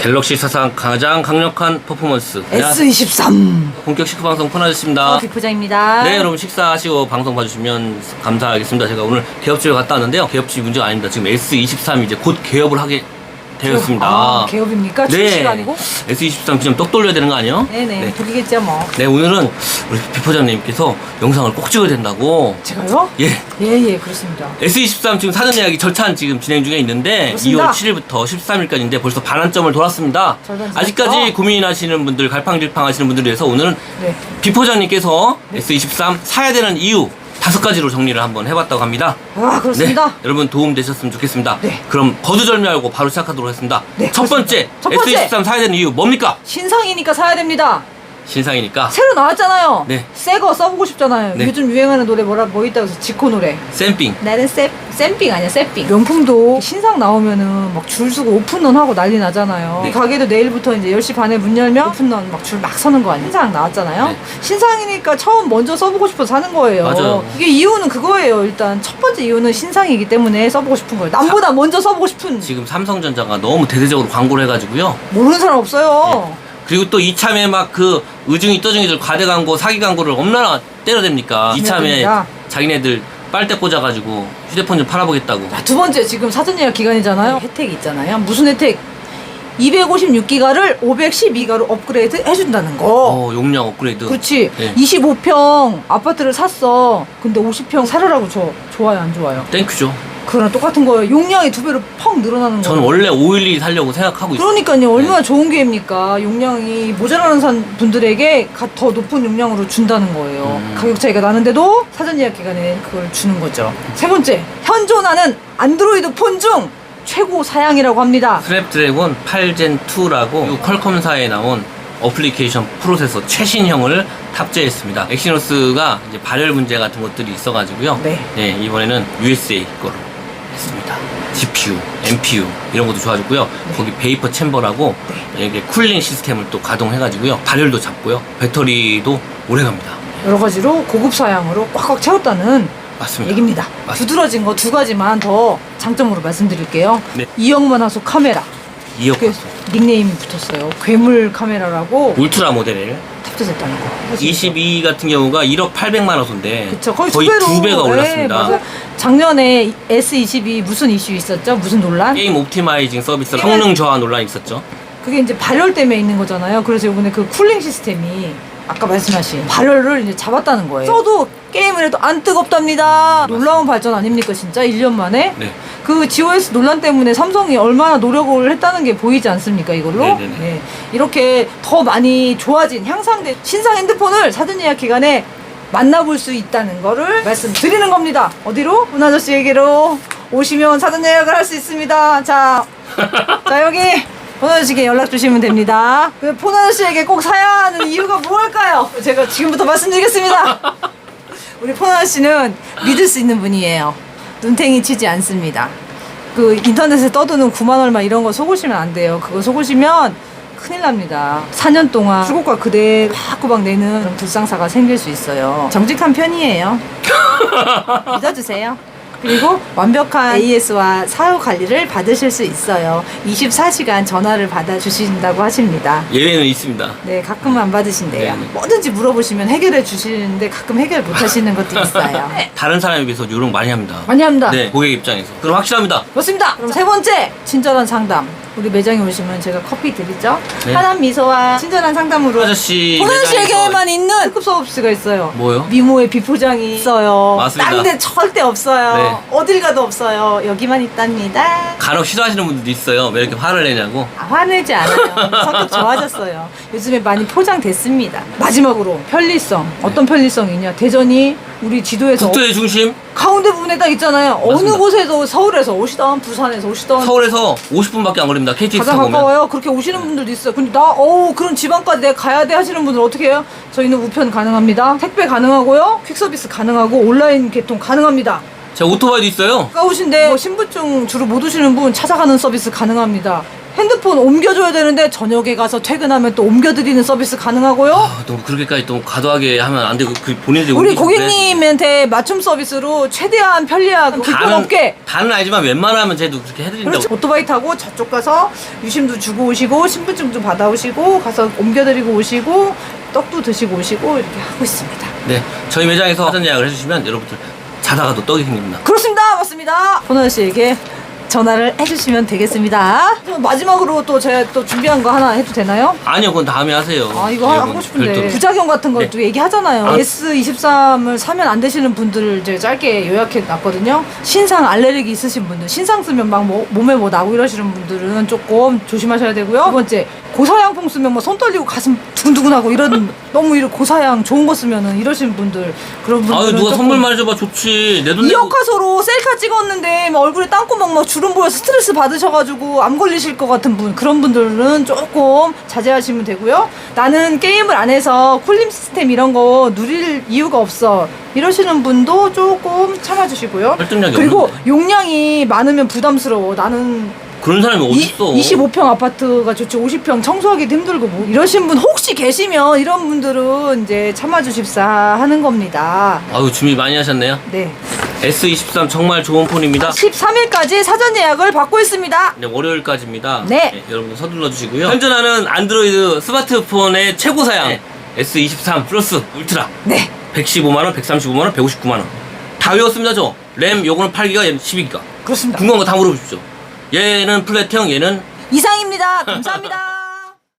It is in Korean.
갤럭시 사상 가장 강력한 퍼포먼스. S23 본격 식후 방송 포나졌습니다. 비포장입니다. 네 여러분 식사하시고 방송 봐주시면 감사하겠습니다. 제가 오늘 개업집에 갔다 왔는데요. 개업집 문제가 아닙니다. 지금 S23 이제 곧 개업을 하게 되었습니다 아, 개업입니까? 출시가 아니고? S23 지금 떡 돌려야 되는 거 아니에요? 네네. 네. 그러겠죠 뭐. 네, 오늘은 우리 비포장님께서 영상을 꼭 찍어야 된다고 제가요? 예 예예 그렇습니다. S23 지금 사전 예약이 절찬 지금 진행 중에 있는데 그렇습니다. 2월 7일부터 13일까지인데 벌써 반환점을 돌았습니다. 절반? 아직까지 고민하시는 분들, 갈팡질팡 하시는 분들을 위해서 오늘은 네. 비포장님께서 S23 사야 되는 이유 다섯 가지로 정리를 한번 해봤다고 합니다. 아 그렇습니다. 네, 여러분 도움 되셨으면 좋겠습니다. 네. 그럼 거두절미하고 바로 시작하도록 하겠습니다. 네, 첫 번째, 첫 번째. S23 사야 되는 이유 뭡니까? 신상이니까 사야 됩니다. 신상이니까 새로 나왔잖아요. 네. 새거 써보고 싶잖아요. 네. 요즘 유행하는 노래 뭐라 뭐 있다고 해서 지코 노래. 샘핑. 나는 샘, 샘핑 아니야 샘핑 명품도 신상 나오면은 막 줄 서고 오픈런 하고 난리 나잖아요 네. 가게도 내일부터 이제 10시 반에 문 열면 오픈런 막 줄 막 서는 거 아니에요 신상 나왔잖아요 네. 신상이니까 처음 먼저 써보고 싶어서 사는 거예요 맞아요. 이게 이유는 그거예요 일단 첫 번째 이유는 신상이기 때문에 써보고 싶은 거예요 남보다 먼저 써보고 싶은 지금 삼성전자가 너무 대대적으로 광고를 해가지고요. 모르는 사람 없어요 그리고 또 이참에 막 그 의중이 떠중이들 과대 광고, 사기 광고를 얼마나 때려댑니까? 이참에 때려댑니다. 자기네들 빨대 꽂아가지고 휴대폰 좀 팔아보겠다고. 자, 두 번째 지금 사전 예약 기간이잖아요. 혜택이 있잖아요. 무슨 혜택? 256기가를 512기가로 업그레이드 해준다는 거. 어, 용량 업그레이드. 그렇지. 네. 25평 아파트를 샀어. 근데 50평 사려라고 줘. 좋아요, 안 좋아요? 땡큐죠. 그거랑 똑같은 거예요. 용량이 두 배로 펑 늘어나는 거예요. 저는 원래 512 살려고 생각하고 있어요. 그러니까요. 얼마나 좋은 게입니까? 용량이 모자라는 산 분들에게 가- 더 높은 용량으로 준다는 거예요. 음. 가격 차이가 나는데도 사전 예약 기간에 그걸 주는 거죠. 세 번째, 현존하는 안드로이드 폰 중 최고 사양이라고 합니다. 스냅드래곤 8젠 2라고 퀄컴사에 나온 어플리케이션 프로세서 최신형을 탑재했습니다. 엑시노스가 이제 발열 문제 같은 것들이 있어가지고요. 네. 예, 이번에는 USA 거로 했습니다. GPU, NPU 이런 것도 좋아졌고요. 거기 베이퍼 챔버라고 이게 쿨링 시스템을 또 가동해가지고요. 발열도 잡고요. 배터리도 오래 갑니다. 여러 가지로 고급 사양으로 꽉꽉 채웠다는 맞습니다. 얘기입니다. 맞습니다. 두드러진 거 두 가지만 더 장점으로 말씀드릴게요. 네. 이억만 화소 카메라. 2억 그 닉네임이 붙었어요. 괴물 카메라라고 울트라 모델 탑재됐다는 거. 22 같은 경우가 1억 800만 원소인데 그쵸 거의, 거의 두 배로 두 배가 네, 올랐습니다. 맞아요. 작년에 S22 무슨 이슈 있었죠? 무슨 논란? 게임 옵티마이징 서비스 성능 저하 논란이 있었죠. 그게 이제 발열 때문에 있는 거잖아요. 그래서 이번에 그 쿨링 시스템이 아까 말씀하신 발열을 이제 잡았다는 거예요. 써도 게임을 해도 안 뜨겁답니다. 놀라운 발전 아닙니까 진짜 1년 만에? 네. 그 GOS 논란 때문에 삼성이 얼마나 노력을 했다는 게 보이지 않습니까 이걸로? 네네네. 네. 이렇게 더 많이 좋아진 향상된 신상 핸드폰을 사전 예약 기간에 만나볼 수 있다는 거를 말씀드리는 겁니다. 어디로? 문 아저씨에게로 오시면 사전 예약을 할 수 있습니다. 자, 자 여기 폰 아저씨께 연락 주시면 됩니다. 그폰 아저씨에게 꼭 사야 하는 이유가 무엇일까요? 제가 지금부터 말씀드리겠습니다. 우리 폰 아저씨는 믿을 수 있는 분이에요. 눈탱이 치지 않습니다. 그 인터넷에 떠도는 9만 얼마 이런 거 속으시면 안 돼요. 그거 속으시면 큰일 납니다. 4년 동안 출고가 그대로 꼬박꼬박 내는 그런 불상사가 생길 수 있어요. 정직한 편이에요. 믿어주세요. 그리고 완벽한 AS와 사후 관리를 받으실 수 있어요. 24시간 전화를 받아주신다고 하십니다. 예외는 있습니다. 네, 가끔 안 받으신대요. 네. 뭐든지 물어보시면 해결해 주시는데 가끔 해결 못 하시는 것도 있어요. 다른 사람에 비해서 요령 많이 합니다. 많이 합니다. 네, 고객 입장에서. 그럼 확실합니다. 좋습니다. 그럼 세 번째 친절한 상담. 우리 매장에 오시면 제가 커피 드리죠. 네. 하남 미소와 친절한 상담으로 아저씨 보너씨에게만 있는 특급 서비스가 있어요. 뭐요? 미모의 비포장이 있어요. 맞습니다. 딴데 절대 없어요. 네. 어딜 가도 없어요. 여기만 있답니다. 간혹 싫어하시는 분들도 있어요. 왜 이렇게 화를 내냐고. 아, 화내지 않아요. 성격 좋아졌어요. 요즘에 많이 포장됐습니다. 마지막으로 편리성. 어떤 편리성이냐? 대전이 우리 지도에서 국토의 중심 가운데 부분에 딱 있잖아요. 어느 맞습니다. 곳에서 서울에서 오시던 부산에서 오시던 서울에서 50분밖에 안 걸립니다. KTX 가장 타고 오면. 가까워요. 그렇게 오시는 분들도 있어요. 근데 나 어우 그런 지방까지 내가 가야 돼 하시는 분들 어떻게 해요? 저희는 우편 가능합니다. 택배 가능하고요. 퀵 서비스 가능하고 온라인 개통 가능합니다. 제가 오토바이도 있어요. 가까우신데 뭐 신분증 주로 못 오시는 분 찾아가는 서비스 가능합니다. 핸드폰 옮겨줘야 되는데 저녁에 가서 퇴근하면 또 옮겨드리는 서비스 가능하고요. 아, 너무 그렇게까지 또 과도하게 하면 안 되고 그 본인들이 우리 고객님한테 맞춤 서비스로 최대한 편리하고 다는 없게 다는 알지만 웬만하면 쟤도 그렇게 해드린다고. 그렇죠. 오토바이 타고 저쪽 가서 유심도 주고 오시고 신분증도 받아오시고 가서 옮겨드리고 오시고 떡도 드시고 오시고 이렇게 하고 있습니다. 네, 저희 매장에서 사전 예약을 해주시면 여러분들 자다가도 떡이 생깁니다. 그렇습니다. 맞습니다. 호나 씨에게 전화를 해주시면 되겠습니다. 그럼 마지막으로 또 제가 또 준비한 거 하나 해도 되나요? 아니요, 그건 다음에 하세요. 아 이거 여러분, 하고 싶은데. 부작용 같은 네. 것도 얘기하잖아요. 아. S23을 사면 안 되시는 분들을 이제 짧게 요약해 놨거든요. 신상 알레르기 있으신 분들, 신상 쓰면 막 뭐- 몸에 뭐 나고 이러시는 분들은 조금 조심하셔야 되고요. 두 번째 고사양풍 쓰면 뭐 손 떨리고 가슴 두근두근하고 이런 너무 이런 고사양 좋은 거 쓰면은 이러시는 분들 그런 분들은 아유, 누가 선물 말해줘봐 좋지. 내 돈 내고. 이어카서로 셀카 찍었는데 막 얼굴에 땅구멍 막 주름 보여 스트레스 받으셔가지고 암 걸리실 것 같은 분 그런 분들은 조금 자제하시면 되고요. 나는 게임을 안 해서 쿨림 시스템 이런 거 누릴 이유가 없어 이러시는 분도 조금 참아주시고요. 설득력이 그리고 없는데. 용량이 많으면 부담스러워. 나는 그런 사람이 이, 어딨어. 25평 아파트가 좋지 50평 청소하기도 힘들고 뭐 이러신 분 혹시 계시면 이런 분들은 이제 참아주십사 하는 겁니다. 아유, 준비 많이 하셨네요. 네. S23 정말 좋은 폰입니다. 13일까지 사전 예약을 받고 있습니다. 네, 월요일까지입니다. 네. 여러분 서둘러 주시고요. 현존하는 안드로이드 스마트폰의 최고 사양 S23 플러스 울트라 네. 115만원, 135만원, 159만원. 다 외웠습니다, 저. 램 요거는 8기가, 얘는 12기가. 그렇습니다. 궁금한 거 다 물어보십시오. 얘는 플랫형, 얘는 이상입니다. 감사합니다.